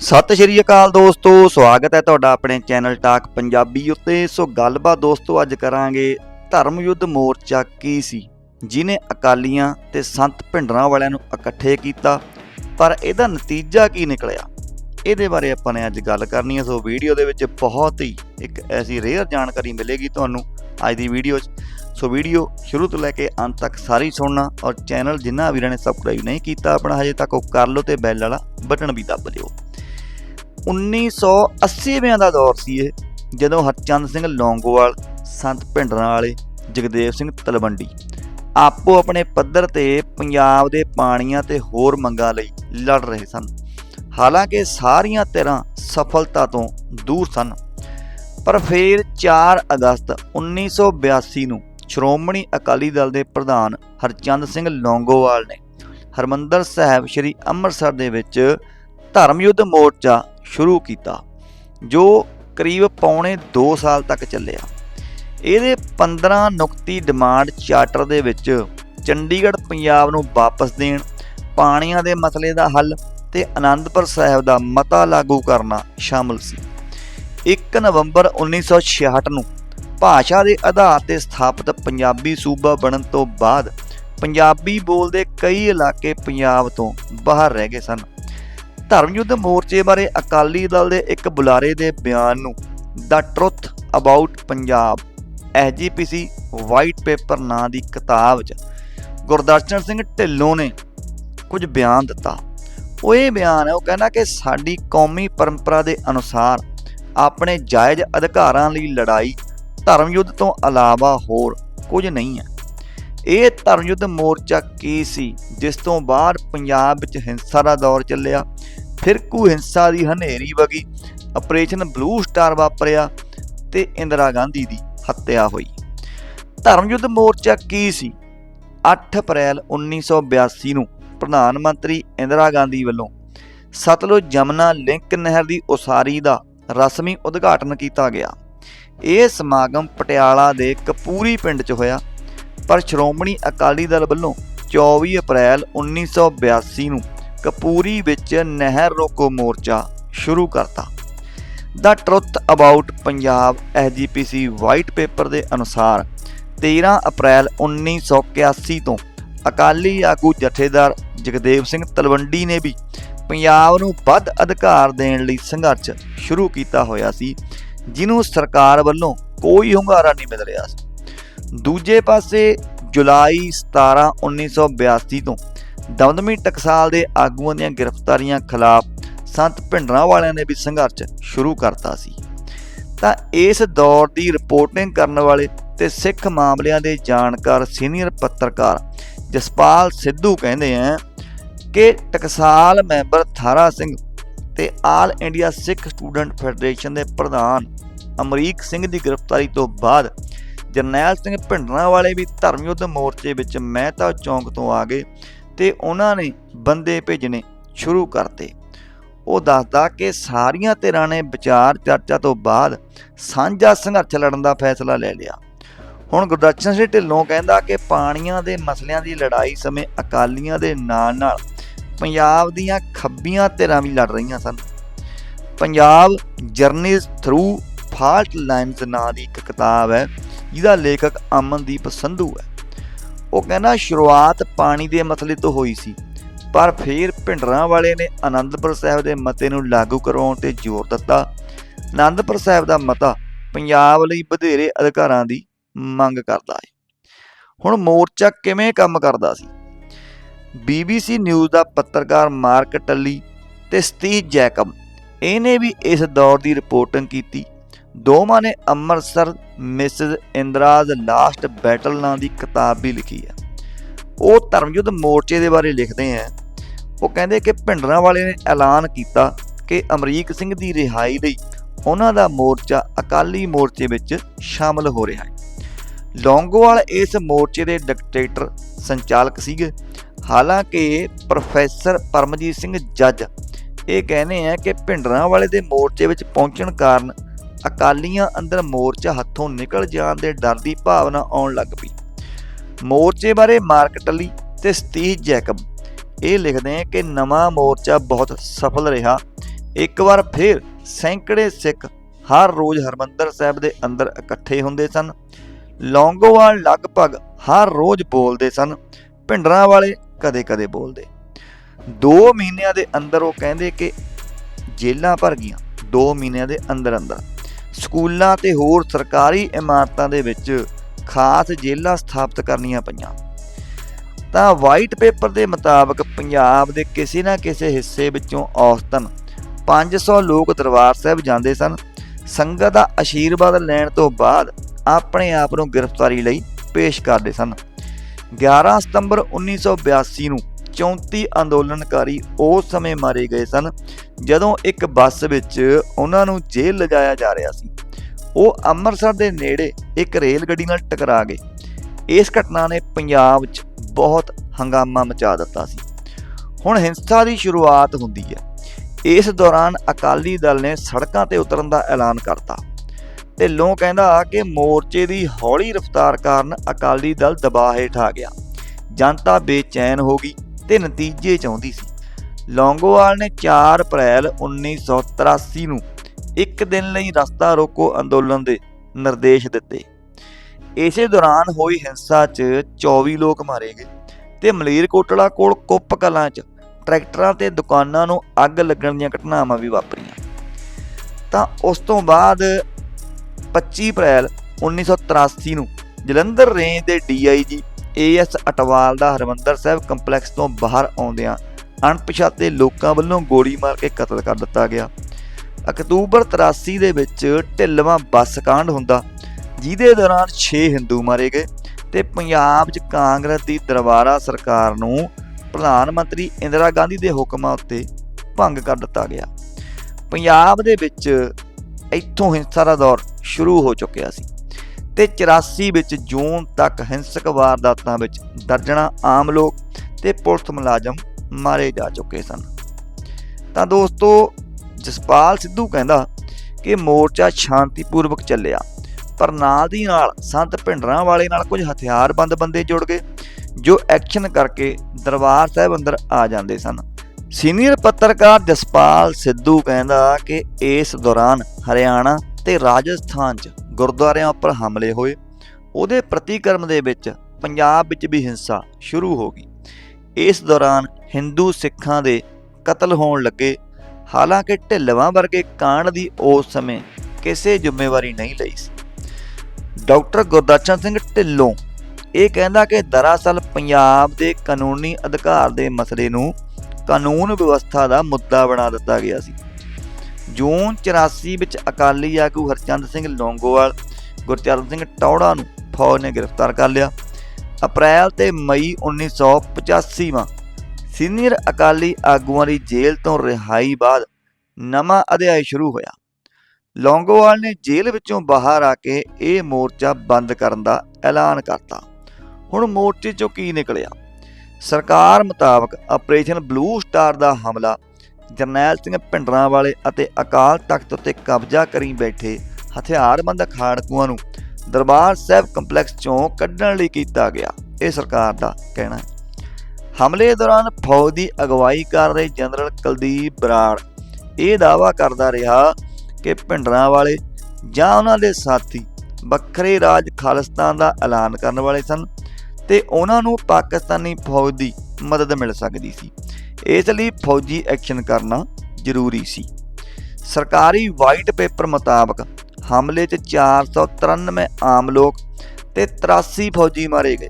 ਸਤਿ ਸ਼੍ਰੀ ਅਕਾਲ ਦੋਸਤੋ, ਸਵਾਗਤ ਹੈ ਤੁਹਾਡਾ ਆਪਣੇ ਚੈਨਲ ਟਾਕ ਪੰਜਾਬੀ ਉੱਤੇ। ਸੋ ਗੱਲਬਾਤ ਦੋਸਤੋ, ਅੱਜ ਕਰਾਂਗੇ ਧਰਮ ਯੁੱਧ ਮੋਰਚਾ ਕੀ ਸੀ? ਜਿਨੇ ਅਕਾਲੀਆਂ ਤੇ ਸੰਤ ਭਿੰਡਰਾਂ ਵਾਲਿਆਂ ਨੂੰ ਇਕੱਠੇ ਕੀਤਾ, ਪਰ ਇਹਦਾ ਨਤੀਜਾ ਕੀ ਨਿਕਲਿਆ? ਇਹਦੇ ਬਾਰੇ ਆਪਾਂ ਨੇ ਅੱਜ ਗੱਲ ਕਰਨੀ ਹੈ। ਸੋ ਵੀਡੀਓ ਦੇ ਵਿੱਚ ਬਹੁਤ ਹੀ ਇੱਕ ਐਸੀ ਰੇਅਰ ਜਾਣਕਾਰੀ ਮਿਲੇਗੀ ਤੁਹਾਨੂੰ ਅੱਜ ਦੀ ਵੀਡੀਓ 'ਚ। ਸੋ ਵੀਡੀਓ ਸ਼ੁਰੂ ਤੋਂ ਲੈ ਕੇ ਅੰਤ ਤੱਕ ਸਾਰੀ ਸੁਣਨਾ ਔਰ ਚੈਨਲ ਜਿਨ੍ਹਾਂ ਵੀਰਾਂ ਨੇ ਸਬਸਕ੍ਰਾਈਬ ਨਹੀਂ ਕੀਤਾ, ਆਪਣਾ ਹਜੇ ਤੱਕ ਉਹ ਕਰ ਲਓ ਤੇ ਬੈਲ ਵਾਲਾ ਬਟਨ ਵੀ ਦੱਬ ਦਿਓ। 1980ਵਿਆਂ ਦਾ ਦੌਰ ਸੀ ਇਹ, ਜਦੋਂ ਹਰਚੰਦ ਸਿੰਘ ਲੌਂਗੋਵਾਲ, ਸੰਤ ਭਿੰਡਰਾਂ ਵਾਲੇ ਜਗਦੇਵ ਸਿੰਘ ਤਲਵੰਡੀ ਆਪੋ ਆਪਣੇ ਪੱਧਰ ਤੇ ਪੰਜਾਬ ਦੇ ਪਾਣੀਆਂ ਤੇ ਹੋਰ ਮੰਗਾਂ ਲਈ ਲੜ ਰਹੇ ਸਨ। ਹਾਲਾਂਕਿ ਸਾਰੀਆਂ ਧਿਰਾਂ ਸਫਲਤਾ ਤੋਂ ਦੂਰ ਸਨ, ਪਰ ਫਿਰ 4 ਅਗਸਤ 1982 ਨੂੰ ਸ਼੍ਰੋਮਣੀ ਅਕਾਲੀ ਦਲ ਦੇ ਪ੍ਰਧਾਨ ਹਰਚੰਦ ਸਿੰਘ ਲੌਂਗੋਵਾਲ ਨੇ ਹਰਮੰਦਰ ਸਾਹਿਬ ਸ੍ਰੀ ਅੰਮ੍ਰਿਤਸਰ ਦੇ ਵਿੱਚ ਧਰਮ ਯੁੱਧ ਮੋਰਚਾ ਸ਼ੁਰੂ ਕੀਤਾ, ਜੋ ਕਰੀਬ ਪੌਣੇ 2 ਸਾਲ ਤੱਕ ਚੱਲਿਆ। ਇਹਦੇ 15 ਨੁਕਤੀ ਡਿਮਾਂਡ ਚਾਰਟਰ ਦੇ ਵਿੱਚ ਚੰਡੀਗੜ੍ਹ, ਪੰਜਾਬ ਨੂੰ ਵਾਪਸ ਦੇਣ, ਪਾਣੀਆਂ ਦੇ ਮਸਲੇ ਦਾ ਹੱਲ ਤੇ ਆਨੰਦਪੁਰ ਸਾਹਿਬ ਦਾ ਮਤਾ ਲਾਗੂ ਕਰਨਾ ਸ਼ਾਮਲ ਸੀ। 1 ਨਵੰਬਰ 1966 ਨੂੰ ਭਾਸ਼ਾ ਦੇ ਆਧਾਰ ਤੇ ਸਥਾਪਿਤ ਪੰਜਾਬੀ ਸੂਬਾ ਬਣਨ ਤੋਂ ਬਾਅਦ ਪੰਜਾਬੀ ਬੋਲਦੇ ਕਈ ਇਲਾਕੇ ਪੰਜਾਬ ਤੋਂ ਬਾਹਰ ਰਹਿ ਗਏ ਸਨ। ਧਰਮ ਯੁੱਧ ਮੋਰਚੇ ਬਾਰੇ ਅਕਾਲੀ ਦਲ ਦੇ ਇੱਕ ਬੁਲਾਰੇ ਦੇ ਬਿਆਨ ਨੂੰ the truth about Punjab. SGPC white paper ਨਾਂ ਦੀ ਕਿਤਾਬ 'ਚ ਗੁਰਦਰਸ਼ਨ ਸਿੰਘ ਢਿੱਲੋਂ ਨੇ ਕੁਝ ਬਿਆਨ ਦਿੱਤਾ। ਉਹ ਇਹ ਬਿਆਨ ਹੈ, ਉਹ ਕਹਿੰਦਾ ਕਿ ਸਾਡੀ ਕੌਮੀ ਪਰੰਪਰਾ ਦੇ ਅਨੁਸਾਰ ਆਪਣੇ ਜਾਇਜ਼ ਅਧਿਕਾਰਾਂ ਲਈ ਲੜਾਈ ਧਰਮ ਯੁੱਧ ਤੋਂ ਇਲਾਵਾ ਹੋਰ ਕੁਝ ਨਹੀਂ ਹੈ। ਇਹ ਧਰਮ ਯੁੱਧ ਮੋਰਚਾ ਕੀ ਸੀ, ਜਿਸ ਤੋਂ ਬਾਅਦ ਪੰਜਾਬ ਵਿੱਚ ਹਿੰਸਾ ਦਾ ਦੌਰ ਚੱਲਿਆ ਫਿਰਕੂ ਹਿੰਸਾ ਦੀ ਹਨੇਰੀ ਵਗੀ, ਆਪਰੇਸ਼ਨ ਬਲੂ ਸਟਾਰ ਵਾਪਰਿਆ ਤੇ ਇੰਦਰਾ ਗਾਂਧੀ ਦੀ ਹੱਤਿਆ ਹੋਈ। ਧਰਮ ਯੁੱਧ ਮੋਰਚਾ ਕੀ ਸੀ? 8 ਅਪ੍ਰੈਲ 1982 ਨੂੰ ਪ੍ਰਧਾਨ ਮੰਤਰੀ ਇੰਦਰਾ ਗਾਂਧੀ ਵੱਲੋਂ ਸਤਲੁਜ ਜਮਨਾ ਲਿੰਕ ਨਹਿਰ ਦੀ ਉਸਾਰੀ ਦਾ ਰਸਮੀ ਉਦਘਾਟਨ ਕੀਤਾ ਗਿਆ। ਇਹ ਸਮਾਗਮ ਪਟਿਆਲਾ ਦੇ ਕਪੂਰੀ ਪਿੰਡ 'ਚ ਹੋਇਆ, ਪਰ ਸ਼੍ਰੋਮਣੀ ਅਕਾਲੀ ਦਲ ਵੱਲੋਂ 24 ਅਪ੍ਰੈਲ 1982 ਨੂੰ ਕਪੂਰੀ ਵਿੱਚ ਨਹਿਰ ਰੋਕੋ ਮੋਰਚਾ ਸ਼ੁਰੂ ਕਰਤਾ। The truth about Punjab SGPC white paper ਦੇ ਅਨੁਸਾਰ 13 ਅਪ੍ਰੈਲ 1981 ਤੋਂ ਅਕਾਲੀ ਆਗੂ ਜਥੇਦਾਰ ਜਗਦੇਵ ਸਿੰਘ ਤਲਵੰਡੀ ਨੇ ਵੀ ਪੰਜਾਬ ਨੂੰ ਵੱਧ ਅਧਿਕਾਰ ਦੇਣ ਲਈ ਸੰਘਰਸ਼ ਸ਼ੁਰੂ ਕੀਤਾ ਹੋਇਆ ਸੀ, ਜਿਹਨੂੰ ਸਰਕਾਰ ਵੱਲੋਂ ਕੋਈ ਹੁੰਗਾਰਾ ਨਹੀਂ ਮਿਲ ਰਿਹਾ ਸੀ। ਦੂਜੇ ਪਾਸੇ ਜੁਲਾਈ 17 1982 ਤੋਂ ਦਮਦਮੀ ਟਕਸਾਲ ਦੇ ਆਗੂਆਂ ਦੀਆਂ ਗ੍ਰਿਫਤਾਰੀਆਂ ਖਿਲਾਫ ਸੰਤ ਭਿੰਡਰਾਂ ਵਾਲਿਆਂ ਨੇ ਵੀ ਸੰਘਰਸ਼ ਸ਼ੁਰੂ ਕਰਤਾ ਸੀ। ਤਾਂ ਇਸ ਦੌਰ ਦੀ ਰਿਪੋਰਟਿੰਗ ਕਰਨ ਵਾਲੇ ਤੇ ਸਿੱਖ ਮਾਮਲਿਆਂ ਦੇ ਜਾਣਕਾਰ ਸੀਨੀਅਰ ਪੱਤਰਕਾਰ ਜਸਪਾਲ ਸਿੱਧੂ ਕਹਿੰਦੇ ਆ ਕਿ ਟਕਸਾਲ ਮੈਂਬਰ ਥਾਰਾ ਸਿੰਘ ਤੇ all India Sikh student federation ਦੇ ਪ੍ਰਧਾਨ ਅਮਰੀਕ ਸਿੰਘ ਦੀ ਗ੍ਰਿਫਤਾਰੀ ਤੋਂ ਬਾਅਦ ਜਰਨੈਲ ਸਿੰਘ ਭਿੰਡਰਾਂ ਵਾਲੇ ਵੀ ਧਰਮ ਯੁੱਧ ਮੋਰਚੇ ਵਿੱਚ ਮਹਿਤਾ ਚੌਂਕ ਤੋਂ ਆ ਗਏ। ਤੇ ਉਹਨਾਂ ਨੇ ਬੰਦੇ ਭੇਜਣੇ ਸ਼ੁਰੂ ਕਰਤੇ। ਉਹ ਦੱਸਦਾ ਕਿ ਸਾਰੀਆਂ ਧਿਰਾਂ ਨੇ ਵਿਚਾਰ ਚਰਚਾ ਤੋਂ ਬਾਅਦ ਸਾਂਝਾ ਸੰਘਰਸ਼ ਲੜਨ ਦਾ ਫੈਸਲਾ ਲੈ ਲਿਆ। ਹੁਣ ਗੁਰਦਰਸ਼ਨ ਸਿੰਘ ਢਿੱਲੋਂ ਕਹਿੰਦਾ ਕਿ ਪਾਣੀਆਂ ਦੇ ਮਸਲਿਆਂ ਦੀ ਲੜਾਈ ਸਮੇਂ ਅਕਾਲੀਆਂ ਦੇ ਨਾਲ ਨਾਲ ਪੰਜਾਬ ਦੀਆਂ ਖੱਬੀਆਂ ਧਿਰਾਂ ਵੀ ਲੜ ਰਹੀਆਂ ਸਨ। Punjab journeys through fault lines ਨਾਂ ਦੀ ਇੱਕ ਕਿਤਾਬ ਹੈ, ਜਿਹਦਾ ਲੇਖਕ ਅਮਨਦੀਪ ਸੰਧੂ ਹੈ। ਉਹ ਕਹਿੰਦਾ, ਸ਼ੁਰੂਆਤ ਪਾਣੀ ਦੇ ਮਸਲੇ ਤੋਂ ਹੋਈ ਸੀ, ਪਰ ਫਿਰ ਭਿੰਡਰਾਂ ਵਾਲੇ ਨੇ ਆਨੰਦਪੁਰ ਸਾਹਿਬ ਦੇ ਮਤੇ ਨੂੰ ਲਾਗੂ ਕਰਵਾਉਣ ਤੇ ਜ਼ੋਰ ਦਿੱਤਾ। ਆਨੰਦਪੁਰ ਸਾਹਿਬ ਦਾ ਮਤਾ ਪੰਜਾਬ ਲਈ ਵਧੇਰੇ ਅਧਿਕਾਰਾਂ ਦੀ ਮੰਗ ਕਰਦਾ ਹੈ। ਹੁਣ ਮੋਰਚਾ ਕਿਵੇਂ ਕੰਮ ਕਰਦਾ ਸੀ? BBC ਨਿਊਜ਼ ਦਾ ਪੱਤਰਕਾਰ ਮਾਰਕ ਟੱਲੀ ਤੇ ਸਟੀਵ ਜੈਕਬ ਇਹਨੇ ਵੀ ਇਸ ਦੌਰ ਦੀ ਰਿਪੋਰਟਿੰਗ ਕੀਤੀ। ਦੋਵਾਂ ਨੇ Amritsar Mrs Indira's last battle ਨਾਂ ਦੀ ਕਿਤਾਬ ਵੀ ਲਿਖੀ ਹੈ। ਉਹ ਧਰਮਯੁੱਧ ਮੋਰਚੇ ਦੇ ਬਾਰੇ ਲਿਖਦੇ ਆ ਉਹ ਕਹਿੰਦੇ ਕਿ ਭਿੰਡਰਾਂ ਵਾਲੇ ਨੇ ਐਲਾਨ ਕੀਤਾ ਕਿ ਅਮਰੀਕ ਸਿੰਘ ਦੀ ਰਿਹਾਈ ਲਈ ਉਹਨਾਂ ਦਾ ਮੋਰਚਾ ਅਕਾਲੀ ਮੋਰਚੇ ਵਿੱਚ ਸ਼ਾਮਲ ਹੋ ਰਿਹਾ ਹੈ। ਲੌਂਗੋਵਾਲ ਇਸ ਮੋਰਚੇ ਦੇ ਡਿਕਟੇਟਰ ਸੰਚਾਲਕ ਸੀਗੇ। ਹਾਲਾਂਕਿ ਪ੍ਰੋਫੈਸਰ ਪਰਮਜੀਤ ਸਿੰਘ ਜੱਜ ਇਹ ਕਹਿੰਦੇ ਆ ਕਿ ਭਿੰਡਰਾਂ ਵਾਲੇ ਦੇ ਮੋਰਚੇ ਵਿੱਚ ਪਹੁੰਚਣ ਕਾਰਨ ਅਕਾਲੀਆਂ ਅੰਦਰ ਮੋਰਚਾ ਹੱਥੋਂ ਨਿਕਲ ਜਾਣ ਦੇ ਡਰ ਦੀ ਭਾਵਨਾ ਆਉਣ ਲੱਗ ਪਈ। ਮੋਰਚੇ ਬਾਰੇ ਮਾਰਕ ਟੱਲੀ ਤੇ ਸਟੀਵ ਜੈਕਬ ਇਹ ਲਿਖਦੇ ਆ ਕਿ ਨਵਾਂ ਮੋਰਚਾ ਬਹੁਤ ਸਫਲ ਰਿਹਾ। ਇੱਕ ਵਾਰ ਫਿਰ ਸੈਂਕੜੇ ਸਿੱਖ ਹਰ ਰੋਜ਼ ਹਰਮੰਦਰ ਸਾਹਿਬ ਦੇ ਅੰਦਰ ਇਕੱਠੇ ਹੁੰਦੇ ਸਨ। ਲੌਂਗੋਵਾਲ ਲਗਭਗ ਹਰ ਰੋਜ਼ ਬੋਲਦੇ ਸਨ, ਭਿੰਡਰਾਂ ਵਾਲੇ ਕਦੇ-ਕਦੇ ਬੋਲਦੇ। 2 ਮਹੀਨਿਆਂ ਦੇ ਅੰਦਰ ਉਹ ਕਹਿੰਦੇ ਕਿ ਜੇਲਾਂ ਭਰ ਗਈਆਂ 2 ਮਹੀਨਿਆਂ ਦੇ ਅੰਦਰ ਅੰਦਰ ਸਕੂਲਾਂ ਤੇ ਹੋਰ ਸਰਕਾਰੀ ਇਮਾਰਤਾਂ ਦੇ ਵਿੱਚ ਖਾਸ ਜੇਲ੍ਹਾਂ ਸਥਾਪਿਤ ਕਰਨੀਆਂ ਪਈਆਂ। ਤਾਂ ਵਾਈਟ ਪੇਪਰ ਦੇ ਮੁਤਾਬਕ ਪੰਜਾਬ ਦੇ ਕਿਸੇ ਨਾ ਕਿਸੇ ਹਿੱਸੇ ਵਿੱਚੋਂ ਔਸਤਨ 500 ਲੋਕ ਦਰਬਾਰ ਸਾਹਿਬ ਜਾਂਦੇ ਸਨ। ਸੰਗਤ ਦਾ ਆਸ਼ੀਰਵਾਦ ਲੈਣ ਤੋਂ ਬਾਅਦ ਆਪਣੇ ਆਪ ਨੂੰ ਗ੍ਰਿਫਤਾਰੀ ਲਈ ਪੇਸ਼ ਕਰਦੇ ਸਨ। 11 ਸਤੰਬਰ 1982 ਨੂੰ 34 ਅੰਦੋਲਨਕਾਰੀ ਉਸ ਸਮੇਂ ਮਾਰੇ ਗਏ ਸਨ ਜਦੋਂ ਇੱਕ ਬੱਸ ਵਿੱਚ ਉਹਨਾਂ ਨੂੰ ਜੇਲ੍ਹ ਲਿਜਾਇਆ ਜਾ ਰਿਹਾ ਸੀ, ਉਹ ਅੰਮ੍ਰਿਤਸਰ ਦੇ ਨੇੜੇ ਇੱਕ ਰੇਲ ਗੱਡੀ ਨਾਲ ਟਕਰਾ ਗਏ। ਇਸ ਘਟਨਾ ਨੇ ਪੰਜਾਬ 'ਚ ਬਹੁਤ ਹੰਗਾਮਾ ਮਚਾ ਦਿੱਤਾ ਸੀ। ਹੁਣ ਹਿੰਸਾ ਦੀ ਸ਼ੁਰੂਆਤ ਹੁੰਦੀ ਹੈ। ਇਸ ਦੌਰਾਨ ਅਕਾਲੀ ਦਲ ਨੇ ਸੜਕਾਂ ਤੇ ਉਤਰਨ ਦਾ ਐਲਾਨ ਕਰਤਾ ਢਿੱਲੋਂ ਕਹਿੰਦਾ ਕਿ ਮੋਰਚੇ ਦੀ ਹੌਲੀ ਰਫ਼ਤਾਰ ਕਾਰਨ ਅਕਾਲੀ ਦਲ ਦਬਾਅ ਹੇਠ ਆ ਗਿਆ। ਜਨਤਾ ਬੇਚੈਨ ਹੋ ਗਈ ਤੇ ਨਤੀਜੇ ਚਾਹੁੰਦੀ ਸੀ। ਲੌਂਗੋਵਾਲ ਨੇ 4 ਅਪ੍ਰੈਲ 1983 ਨੂੰ ਇੱਕ ਦਿਨ ਲਈ ਰਸਤਾ ਰੋਕੋ ਅੰਦੋਲਨ ਦੇ ਨਿਰਦੇਸ਼ ਦਿੱਤੇ। ਇਸੇ ਦੌਰਾਨ ਹੋਈ ਹਿੰਸਾ 'ਚ 24 ਲੋਕ ਮਾਰੇ ਗਏ ਤੇ ਮਲੇਰਕੋਟਲਾ ਕੋਲ ਕੁੱਪ ਕਲਾਂ 'ਚ ਟਰੈਕਟਰਾਂ ਤੇ ਦੁਕਾਨਾਂ ਨੂੰ ਅੱਗ ਲੱਗਣ ਦੀਆਂ ਘਟਨਾਵਾਂ ਵੀ ਵਾਪਰੀਆਂ। ਤਾਂ ਉਸ ਤੋਂ ਬਾਅਦ 25 ਅਪ੍ਰੈਲ 1983 ਨੂੰ ਜਲੰਧਰ ਰੇਂਜ ਦੇ ਡੀਆਈਜੀ ਏਐਸ ਅਟਵਾਲ ਦਾ ਹਰਮੰਦਰ ਸਾਹਿਬ ਕੰਪਲੈਕਸ ਤੋਂ ਬਾਹਰ ਆਉਂਦਿਆਂ ਅਣਪਛਾਤੇ ਲੋਕਾਂ ਵੱਲੋਂ ਗੋਲੀ ਮਾਰ ਕੇ ਕਤਲ ਕਰ ਦਿੱਤਾ ਗਿਆ। ਅਕਤੂਬਰ 83 ਦੇ ਵਿੱਚ ਢਿੱਲਵਾਂ ਬੱਸ ਕਾਂਡ ਹੁੰਦਾ, ਜਿਹਦੇ ਦੌਰਾਨ 6 ਹਿੰਦੂ ਮਾਰੇ ਗਏ ਤੇ ਪੰਜਾਬ 'ਚ ਕਾਂਗਰਸ ਦੀ ਦਰਬਾਰਾ ਸਰਕਾਰ ਨੂੰ ਪ੍ਰਧਾਨ ਮੰਤਰੀ ਇੰਦਰਾ ਗਾਂਧੀ ਦੇ ਹੁਕਮਾਂ ਉੱਤੇ ਭੰਗ ਕਰ ਦਿੱਤਾ ਗਿਆ। ਪੰਜਾਬ ਦੇ ਵਿੱਚ ਇੱਥੋਂ ਹਿੰਸਾ ਦਾ ਦੌਰ ਸ਼ੁਰੂ ਹੋ ਚੁੱਕਿਆ ਸੀ ਤੇ 84 ਵਿੱਚ ਜੂਨ ਤੱਕ ਹਿੰਸਕ ਵਾਰਦਾਤਾਂ ਵਿੱਚ ਦਰਜਣਾ ਆਮ ਲੋਕ ਤੇ ਪੁਲਿਸ ਮੁਲਾਜ਼ਮ ਮਾਰੇ ਜਾ ਚੁੱਕੇ ਸਨ। ਤਾਂ ਦੋਸਤੋ, ਜਸਪਾਲ ਸਿੱਧੂ ਕਹਿੰਦਾ ਕਿ ਮੋਰਚਾ ਸ਼ਾਂਤੀਪੂਰਵਕ ਚੱਲਿਆ, ਪਰ ਨਾਲ ਦੀ ਨਾਲ ਸੰਤ ਭਿੰਡਰਾਂ ਵਾਲੇ ਨਾਲ ਕੁਝ ਹਥਿਆਰਬੰਦ ਬੰਦੇ ਜੁੜ ਗਏ, ਜੋ ਐਕਸ਼ਨ ਕਰਕੇ ਦਰਬਾਰ ਸਾਹਿਬ ਅੰਦਰ ਆ ਜਾਂਦੇ ਸਨ। ਸੀਨੀਅਰ ਪੱਤਰਕਾਰ ਜਸਪਾਲ ਸਿੱਧੂ ਕਹਿੰਦਾ ਕਿ ਇਸ ਦੌਰਾਨ ਹਰਿਆਣਾ ਤੇ ਰਾਜਸਥਾਨ 'ਚ ਗੁਰਦੁਆਰਿਆਂ ਉੱਪਰ ਹਮਲੇ ਹੋਏ। ਉਹਦੇ ਪ੍ਰਤੀਕਰਮ ਦੇ ਵਿੱਚ ਪੰਜਾਬ ਵਿੱਚ ਵੀ ਹਿੰਸਾ ਸ਼ੁਰੂ ਹੋ ਗਈ। ਇਸ ਦੌਰਾਨ ਹਿੰਦੂ ਸਿੱਖਾਂ ਦੇ ਕਤਲ ਹੋਣ ਲੱਗੇ। ਹਾਲਾਂਕਿ ਢਿੱਲਵਾਂ ਵਰਗੇ ਕਾਂਡ ਦੀ ਉਸ ਸਮੇਂ ਕਿਸੇ ਜ਼ਿੰਮੇਵਾਰੀ ਨਹੀਂ ਲਈ ਸੀ। ਡਾਕਟਰ ਗੁਰਦਰਸ਼ਨ ਸਿੰਘ ਢਿੱਲੋਂ ਇਹ ਕਹਿੰਦਾ ਕਿ ਦਰਅਸਲ ਪੰਜਾਬ ਦੇ ਕਾਨੂੰਨੀ ਅਧਿਕਾਰ ਦੇ ਮਸਲੇ ਨੂੰ ਕਾਨੂੰਨ ਵਿਵਸਥਾ ਦਾ ਮੁੱਦਾ ਬਣਾ ਦਿੱਤਾ ਗਿਆ ਸੀ। ਜੂਨ 84 ਵਿੱਚ ਅਕਾਲੀ ਆਗੂ ਹਰਚੰਦ ਸਿੰਘ ਲੌਂਗੋਵਾਲ, ਗੁਰਚਰਨ ਸਿੰਘ ਟੌੜਾ ਨੂੰ ਫੌਜ ਨੇ ਗ੍ਰਿਫਤਾਰ ਕਰ ਲਿਆ। ਅਪ੍ਰੈਲ ਤੇ ਮਈ 1985 ਮਾਂ ਸੀਨੀਅਰ ਅਕਾਲੀ ਆਗੂਆਂ ਦੀ ਜੇਲ੍ਹ ਤੋਂ ਰਿਹਾਈ ਬਾਅਦ ਨਵਾਂ ਅਧਿਆਇ ਸ਼ੁਰੂ ਹੋਇਆ। ਲੌਂਗੋਵਾਲ ਨੇ ਜੇਲ੍ਹ ਵਿੱਚੋਂ ਬਾਹਰ ਆ ਕੇ ਇਹ ਮੋਰਚਾ ਬੰਦ ਕਰਨ ਦਾ ਐਲਾਨ ਕਰਤਾ। ਹੁਣ ਮੋਰਚੇ 'ਚੋਂ ਕੀ ਨਿਕਲਿਆ? ਸਰਕਾਰ ਮੁਤਾਬਕ ਆਪਰੇਸ਼ਨ ਬਲੂ ਸਟਾਰ ਦਾ ਹਮਲਾ, ਜਰਨੈਲ ਸਿੰਘ ਭਿੰਡਰਾਂ ਵਾਲੇ ਅਤੇ ਅਕਾਲ ਤਖਤ ਉੱਤੇ ਕਬਜ਼ਾ ਕਰੀ ਬੈਠੇ ਹਥਿਆਰਬੰਦ ਖਾੜਕੂਆਂ ਨੂੰ ਦਰਬਾਰ ਸਾਹਿਬ ਕੰਪਲੈਕਸ ਚੋਂ ਕੱਢਣ ਲਈ ਕੀਤਾ ਗਿਆ, ਇਹ ਸਰਕਾਰ ਦਾ ਕਹਿਣਾ ਹੈ। ਹਮਲੇ ਦੌਰਾਨ ਫੌਜ ਦੀ ਅਗਵਾਈ ਕਰ ਰਹੇ ਜਨਰਲ ਕੁਲਦੀਪ ਬਰਾੜ ਇਹ ਦਾਅਵਾ ਕਰਦਾ ਰਿਹਾ ਕਿ ਭਿੰਡਰਾਂ ਵਾਲੇ ਜਾਂ ਉਹਨਾਂ ਦੇ ਸਾਥੀ ਵੱਖਰੇ ਰਾਜ ਖਾਲਿਸਤਾਨ ਦਾ ਐਲਾਨ ਕਰਨ ਵਾਲੇ ਸਨ ਤੇ ਉਹਨਾਂ ਨੂੰ ਪਾਕਿਸਤਾਨੀ ਫੌਜ ਦੀ ਮਦਦ ਮਿਲ ਸਕਦੀ ਸੀ। ਇਸ ਲਈ ਫੌਜੀ ਐਕਸ਼ਨ ਕਰਨਾ ਜ਼ਰੂਰੀ ਸੀ। ਸਰਕਾਰੀ ਵਾਈਟ ਪੇਪਰ ਮੁਤਾਬਕ ਹਮਲੇ 'ਚ 493 ਆਮ ਲੋਕ ਤੇ 83 ਫੌਜੀ ਮਾਰੇ ਗਏ।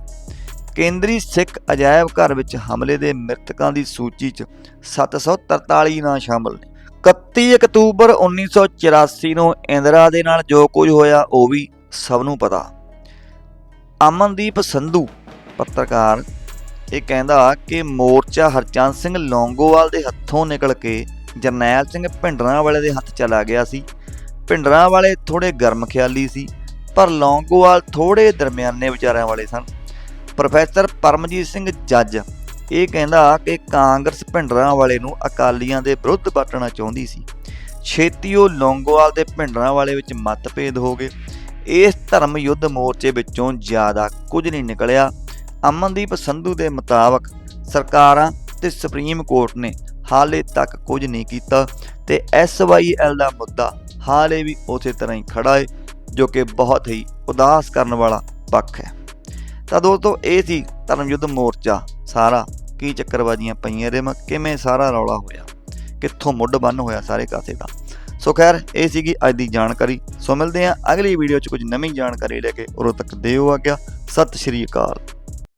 ਕੇਂਦਰੀ ਸਿੱਖ ਅਜਾਇਬ ਘਰ ਵਿੱਚ ਹਮਲੇ ਦੇ ਮ੍ਰਿਤਕਾਂ ਦੀ ਸੂਚੀ 'ਚ 743 ਨਾਂ ਸ਼ਾਮਲ ਨੇ। 31 ਅਕਤੂਬਰ 1984 ਨੂੰ ਇੰਦਰਾ ਦੇ ਨਾਲ ਜੋ ਕੁਝ ਹੋਇਆ, ਉਹ ਵੀ ਸਭ ਨੂੰ ਪਤਾ। ਅਮਨਦੀਪ ਸੰਧੂ, ਪੱਤਰਕਾਰ, ਇਹ ਕਹਿੰਦਾ ਕਿ ਮੋਰਚਾ ਹਰਚੰਦ ਸਿੰਘ ਲੌਂਗੋਵਾਲ ਦੇ ਹੱਥੋਂ ਨਿਕਲ ਕੇ ਜਰਨੈਲ ਸਿੰਘ ਭਿੰਡਰਾਂ ਵਾਲੇ ਦੇ ਹੱਥ ਚਲਾ ਗਿਆ ਸੀ। ਭਿੰਡਰਾਂ ਵਾਲੇ ਥੋੜੇ ਗਰਮ ਖਿਆਲੀ ਸੀ, ਪਰ ਲੌਂਗੋਵਾਲ ਥੋੜੇ ਦਰਮਿਆਨੇ ਵਿਚਾਰਿਆਂ ਵਾਲੇ ਸਨ। ਪ੍ਰੋਫੈਸਰ ਪਰਮਜੀਤ ਸਿੰਘ ਜੱਜ ਇਹ ਕਹਿੰਦਾ ਕਿ ਕਾਂਗਰਸ ਭਿੰਡਰਾਂ ਵਾਲੇ ਨੂੰ ਅਕਾਲੀਆਂ ਦੇ ਵਿਰੁੱਧ ਵਟਣਾ ਚਾਹੁੰਦੀ ਸੀ। ਛੇਤੀ ਉਹ ਲੌਂਗੋਵਾਲ ਦੇ ਭਿੰਡਰਾਂ ਵਾਲੇ ਵਿੱਚ ਮਤਭੇਦ ਹੋ ਗਏ। ਇਸ ਧਰਮ ਯੁੱਧ ਮੋਰਚੇ ਵਿੱਚੋਂ ਜ਼ਿਆਦਾ ਕੁਝ ਨਹੀਂ ਨਿਕਲਿਆ। ਅਮਨਦੀਪ ਸੰਧੂ ਦੇ ਮੁਤਾਬਕ ਸਰਕਾਰਾਂ ਤੇ ਸੁਪਰੀਮ ਕੋਰਟ ਨੇ ਹਾਲੇ ਤੱਕ ਕੁਝ ਨਹੀਂ ਕੀਤਾ ਤੇ SYL ਦਾ ਮੁੱਦਾ ਹਾਲੇ ਵੀ ਉਸੇ ਤਰ੍ਹਾਂ ਹੀ ਖੜਾ ਹੈ ਜੋ ਕਿ ਬਹੁਤ ਹੀ ਉਦਾਸ ਕਰਨ ਵਾਲਾ ਪੱਖ ਹੈ। ਤਾਂ ਦੋਸਤੋ ਇਹ ਸੀ ਧਰਮਯੁੱਧ ਮੋਰਚਾ, ਸਾਰਾ ਕੀ ਚੱਕਰਬਾਜ਼ੀਆਂ ਪਈਆਂ ਇਹਦੇ ਕਿਵੇਂ ਸਾਰਾ ਰੌਲਾ ਹੋਇਆ? ਕਿੱਥੋਂ ਮੁੱਢ ਬੰਨ ਹੋਇਆ ਸਾਰੇ ਕਾਸੇ ਦਾ? ਸੋ ਖੈਰ, ਇਹ ਸੀਗੀ ਅੱਜ ਦੀ ਜਾਣਕਾਰੀ। ਸੋ ਮਿਲਦੇ ਹਾਂ ਅਗਲੀ ਵੀਡੀਓ 'ਚ ਕੁਝ ਨਵੀਂ ਜਾਣਕਾਰੀ ਲੈ ਕੇ। ਉਦੋਂ ਤੱਕ ਦਿਓ ਆਗਿਆ। ਸਤਿ ਸ਼੍ਰੀ ਅਕਾਲ।